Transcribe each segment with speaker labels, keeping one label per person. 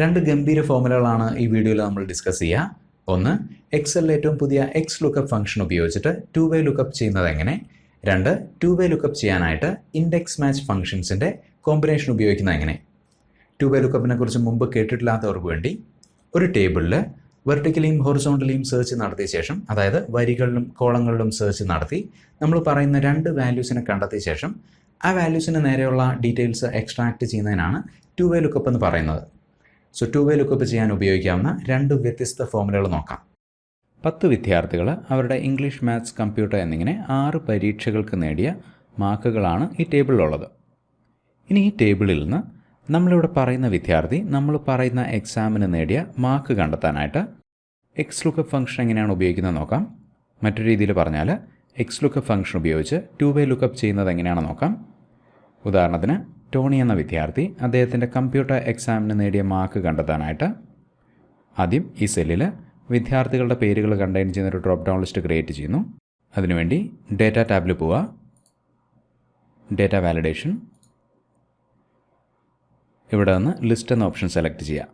Speaker 1: രണ്ട് ഗംഭീര ഫോമുലകളാണ് ഈ വീഡിയോയിൽ നമ്മൾ ഡിസ്കസ് ചെയ്യുക ഒന്ന് എക്സലിൽ ഏറ്റവും പുതിയ എക്സ് ലുക്കപ്പ് ഫംഗ്ഷൻ ഉപയോഗിച്ചിട്ട് ടു വേ ലുക്കപ്പ് ചെയ്യുന്നത് എങ്ങനെ? രണ്ട് ടു വേ ലുക്കപ്പ് ചെയ്യാനായിട്ട് ഇൻഡെക്സ് മാച്ച് ഫംഗ്ഷൻസിന്റെ കോമ്പിനേഷൻ ഉപയോഗിക്കുന്നത് എങ്ങനെ? ടു വേ ലുക്കപ്പിനെ കുറിച്ച് മുമ്പ് കേട്ടിട്ടില്ലാത്തവർക്ക് വേണ്ടി ഒരു ടേബിളിൽ വെർട്ടിക്കലിയും ഹൊറിസോണ്ടലിയും സെർച്ച് നടത്തിയ ശേഷം അതായത് വരികളിലും കോളങ്ങളിലും സെർച്ച് നടത്തി നമ്മൾ പറയുന്ന രണ്ട് വാല്യൂസിനെ കണ്ടെത്തിയ ശേഷം ആ വാല്യൂസിന് നേരെയുള്ള ഡീറ്റെയിൽസ് എക്സ്ട്രാക്ട് ചെയ്യുന്നതിനാണ് ടു വേ ലുക്കപ്പ് എന്ന് പറയുന്നത്. സോ ടു വേ ലുക്കപ്പ് ചെയ്യാൻ ഉപയോഗിക്കാവുന്ന രണ്ട് വ്യത്യസ്ത ഫോമുലകൾ നോക്കാം. പത്ത് വിദ്യാർത്ഥികൾ അവരുടെ ഇംഗ്ലീഷ് മാത്സ് കമ്പ്യൂട്ടർ എന്നിങ്ങനെ ആറ് പരീക്ഷകൾക്ക് നേടിയ മാർക്കുകളാണ് ഈ ടേബിളിലുള്ളത്. ഇനി ഈ ടേബിളിൽ നിന്ന് നമ്മളിവിടെ പറയുന്ന വിദ്യാർത്ഥി നമ്മൾ പറയുന്ന എക്സാമിന് നേടിയ മാർക്ക് കണ്ടെത്താനായിട്ട് എക്സ് ലുക്കപ്പ് ഫംഗ്ഷൻ എങ്ങനെയാണ് ഉപയോഗിക്കുന്നത് നോക്കാം. മറ്റൊരു രീതിയിൽ പറഞ്ഞാൽ എക്സ് ലുക്കപ്പ് ഫംഗ്ഷൻ ഉപയോഗിച്ച് ടു വേ ലുക്കപ്പ് ചെയ്യുന്നത് എങ്ങനെയാണെന്ന് നോക്കാം. ഉദാഹരണത്തിന് ടോണി എന്ന വിദ്യാർത്ഥി അദ്ദേഹത്തിന്റെ കമ്പ്യൂട്ടർ എക്സാമിന് നേടിയ മാർക്ക് കണ്ടെത്താനായിട്ട് ആദ്യം ഈ സെല്ലിൽ വിദ്യാർത്ഥികളുടെ പേരുകൾ കണ്ടെയ്ൻ ചെയ്യുന്ന ഒരു ഡ്രോപ്പ് ഡൗൺ ലിസ്റ്റ് ക്രിയേറ്റ് ചെയ്യുന്നു. അതിനുവേണ്ടി ഡേറ്റ ടാബിൽ പോവുക. ഡേറ്റ വാലിഡേഷൻ ഇവിടെ നിന്ന് ലിസ്റ്റ് എന്ന ഓപ്ഷൻ സെലക്ട് ചെയ്യുക.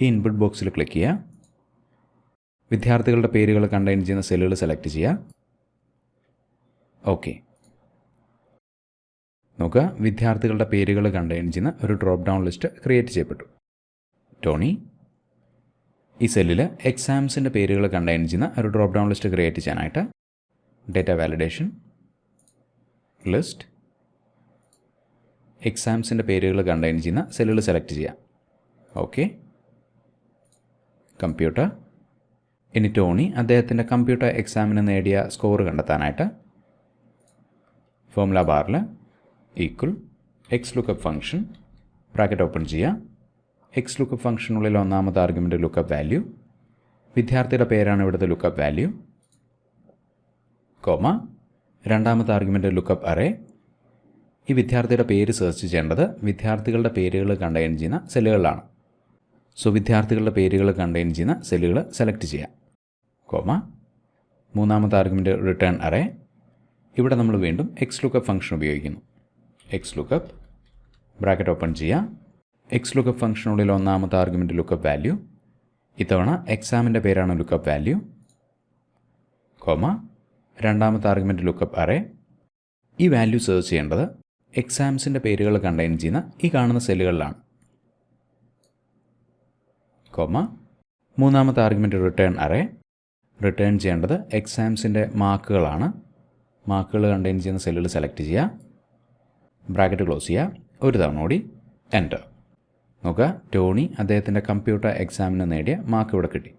Speaker 1: ഈ ഇൻപുട്ട് ബോക്സിൽ ക്ലിക്ക് ചെയ്യുക. വിദ്യാർത്ഥികളുടെ പേരുകൾ കണ്ടെയ്ൻ ചെയ്യുന്ന സെല്ലുകൾ സെലക്ട് ചെയ്യുക. ഓക്കെ നോക്കുക. വിദ്യാർത്ഥികളുടെ പേരുകൾ കണ്ടെയ്ൻ ചെയ്യുന്ന ഒരു ഡ്രോപ്പ് ഡൗൺ ലിസ്റ്റ് ക്രിയേറ്റ് ചെയ്യപ്പെട്ടു. ടോണി ഈ സെല്ലിൽ എക്സാംസിന്റെ പേരുകൾ കണ്ടെയ്ൻ ചെയ്യുന്ന ഒരു ഡ്രോപ്പ് ഡൗൺ ലിസ്റ്റ് ക്രിയേറ്റ് ചെയ്യാനായിട്ട് ഡേറ്റ വാലിഡേഷൻ ലിസ്റ്റ് എക്സാംസിന്റെ പേരുകൾ കണ്ടെയ്ൻ ചെയ്യുന്ന സെല്ലുകൾ സെലക്ട് ചെയ്യാം ഓക്കെ കമ്പ്യൂട്ടർ ഇനി ടോണി അദ്ദേഹത്തിന്റെ കമ്പ്യൂട്ടർ എക്സാമിന് നേടിയ സ്കോർ കണ്ടെത്താനായിട്ട് ഫോമുല ബാറിൽ equal X lookup function bracket open ചെയ്യുക എക്സ് ലുക്കപ്പ് ഫംഗ്ഷനുള്ളിൽ ഒന്നാമത്തെ ആർഗ്യുമെന്റ് ലുക്കപ്പ് വാല്യൂ വിദ്യാർത്ഥിയുടെ പേരാണ് ഇവിടുത്തെ ലുക്കപ്പ് വാല്യൂ കോമ. രണ്ടാമത്തെ ആർഗ്യുമെന്റ് ലുക്കപ്പ് അറേ ഈ വിദ്യാർത്ഥിയുടെ പേര് സെർച്ച് ചെയ്യേണ്ടത് വിദ്യാർത്ഥികളുടെ പേരുകൾ കണ്ടെയ്ൻ ചെയ്യുന്ന സെല്ലുകളാണ് സോ വിദ്യാർത്ഥികളുടെ പേരുകൾ കണ്ടെയ്ൻ ചെയ്യുന്ന സെല്ലുകൾ സെലക്ട് ചെയ്യാം. കോമ. മൂന്നാമത്തെ ആർഗ്യുമെന്റ് റിട്ടേൺ അറേ ഇവിടെ നമ്മൾ വീണ്ടും എക്സ് ലുക്കപ്പ് ഫംഗ്ഷൻ ഉപയോഗിക്കുന്നു. എക്സ് ലുക്കപ്പ് ബ്രാക്കറ്റ് ഓപ്പൺ ചെയ്യുക എക്സ് ലുക്കപ്പ് ഫംഗ്ഷനുള്ളിൽ ഒന്നാമത്തെ ആർഗ്യുമെന്റ് ലുക്കപ്പ് വാല്യൂ ഇത്തവണ എക്സാമിന്റെ പേരാണ് ലുക്കപ്പ് വാല്യൂ കോമ രണ്ടാമത്തെ ആർഗ്യുമെന്റ് ലുക്കപ്പ് അറേ ഈ വാല്യൂ സെർച്ച് ചെയ്യേണ്ടത് എക്സാംസിന്റെ പേരുകൾ കണ്ടെയ്ൻ ചെയ്യുന്ന ഈ കാണുന്ന സെല്ലുകളിലാണ് കോമ മൂന്നാമത്തെ ആർഗ്യുമെന്റ് റിട്ടേൺ അറേ റിട്ടേൺ ചെയ്യേണ്ടത് എക്സാംസിന്റെ മാർക്കുകളാണ് മാർക്കുകൾ കണ്ടെയ്ൻ ചെയ്യുന്ന സെല്ലുകൾ സെലക്ട് ചെയ്യുക. ബ്രാക്കറ്റ് ക്ലോസ് ചെയ്യുക. ഒരു തവണ കൂടി എന്റർ നോക്കുക ടോണി അദ്ദേഹത്തിന്റെ കമ്പ്യൂട്ടർ എക്സാമിന് നേടിയ മാർക്ക് ഇവിടെ കിട്ടി.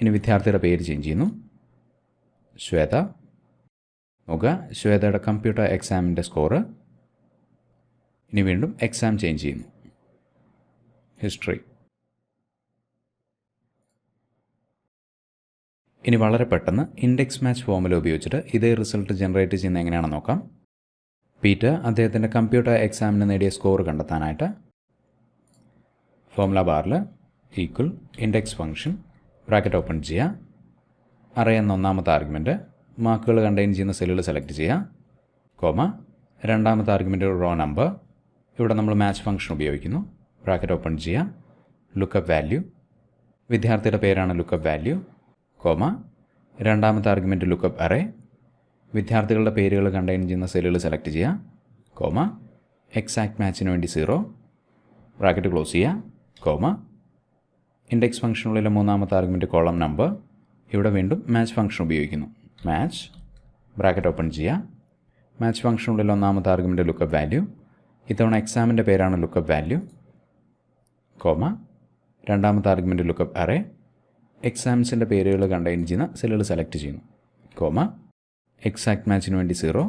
Speaker 1: ഇനി വിദ്യാർത്ഥിയുടെ പേര് ചേഞ്ച് ചെയ്യുന്നു. ശ്വേത. നോക്കുക ശ്വേതയുടെ കമ്പ്യൂട്ടർ എക്സാമിന്റെ സ്കോറ് ഇനി വീണ്ടും എക്സാം ചേഞ്ച് ചെയ്യുന്നു. ഹിസ്റ്ററി ഇനി വളരെ പെട്ടെന്ന് ഇൻഡെക്സ് മാച്ച് ഫോമുല ഉപയോഗിച്ചിട്ട് ഇതേ റിസൾട്ട് ജനറേറ്റ് ചെയ്യുന്ന എങ്ങനെയാണെന്ന് നോക്കാം. പീറ്റർ അദ്ദേഹത്തിന്റെ കമ്പ്യൂട്ടർ എക്സാമിന് നേടിയ സ്കോർ കണ്ടെത്താനായിട്ട് ഫോമുല ബാറിൽ equal index function bracket open ചെയ്യുക എന്ന ഒന്നാമത്തെ ആർഗ്യുമെന്റ് മാർക്കുകൾ കണ്ടെയ്ൻ ചെയ്യുന്ന സെല്ലുകൾ സെലക്ട് ചെയ്യുക കോമ രണ്ടാമത്തെ ആർഗ്യുമെന്റ് റോ നമ്പർ ഇവിടെ നമ്മൾ മാച്ച് ഫംഗ്ഷൻ ഉപയോഗിക്കുന്നു. ബ്രാക്കറ്റ് ഓപ്പൺ ചെയ്യുക ലുക്കപ്പ് വാല്യൂ വിദ്യാർത്ഥിയുടെ പേരാണ് ലുക്കപ്പ് വാല്യൂ കോമ രണ്ടാമത്തെ ആർഗ്യുമെന്റ് ലുക്കപ്പ് അറേ വിദ്യാർത്ഥികളുടെ പേരുകൾ കണ്ടെയ്ൻ ചെയ്യുന്ന സെല്ലുകൾ സെലക്ട് ചെയ്യുക കോമ എക്സാക്ട് മാച്ചിന് വേണ്ടി സീറോ ബ്രാക്കറ്റ് ക്ലോസ് ചെയ്യുക കോമ ഇൻഡെക്സ് ഫംഗ്ഷനുള്ളിലെ മൂന്നാമത്തെ ആർഗ്യുമെന്റ് കോളം നമ്പർ ഇവിടെ വീണ്ടും മാച്ച് ഫംഗ്ഷൻ ഉപയോഗിക്കുന്നു. മാച്ച് ബ്രാക്കറ്റ് ഓപ്പൺ ചെയ്യുക മാച്ച് ഫംഗ്ഷനുള്ളിൽ ഒന്നാമത്തെ ആർഗ്യുമെന്റ് ലുക്കപ്പ് വാല്യൂ ഇത്തവണ എക്സാമിന്റെ പേരാണ് ലുക്കപ്പ് വാല്യൂ കോമ രണ്ടാമത്തെ ആർഗ്യുമെന്റ് ലുക്കപ്പ് അറേ എക്സാംസിന്റെ പേരുകൾ കണ്ടെയ്ൻ ചെയ്യുന്ന സെല്ലുകൾ സെലക്ട് ചെയ്യുന്നു. കോമ എക്സാക്ട് മാച്ചിന് വേണ്ടി സീറോ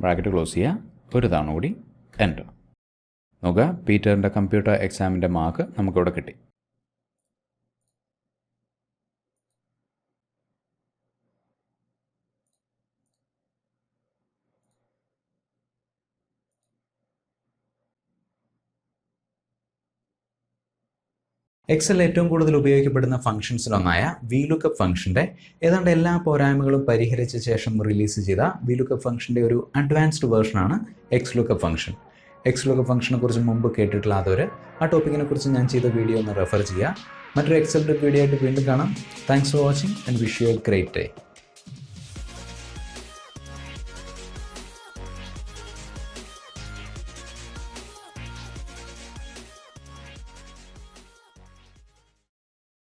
Speaker 1: ബ്രാക്കറ്റ് ക്ലോസ് ചെയ്യുക ഒരു തവണ കൂടി എന്റർ നോക്കുക പീറ്ററിന്റെ കമ്പ്യൂട്ടർ എക്സാമിന്റെ മാർക്ക് നമുക്കിവിടെ കിട്ടി. എക്സൽ ഏറ്റവും കൂടുതൽ ഉപയോഗിക്കപ്പെടുന്ന ഫംഗ്ഷൻസിലൊന്നായ വി ലുക്കപ്പ് ഫംഗ്ഷന്റെ ഏതാണ്ട് എല്ലാ പോരായ്മകളും പരിഹരിച്ച ശേഷം റിലീസ് ചെയ്ത വി ലുക്കപ്പ് ഫംഗ്ഷന്റെ ഒരു advanced വേർഷനാണ് X lookup function X lookup ഫംഗ്ഷനെ കുറിച്ച് മുമ്പ് കേട്ടിട്ടില്ലാത്തവർ ആ ടോപ്പിക്കിനെ കുറിച്ച് ഞാൻ ചെയ്ത വീഡിയോ ഒന്ന് റെഫർ ചെയ്യുക. മറ്റൊരു എക്സൽ വീഡിയോ ആയിട്ട് വീണ്ടും കാണാം. Thanks for watching and wish you a great day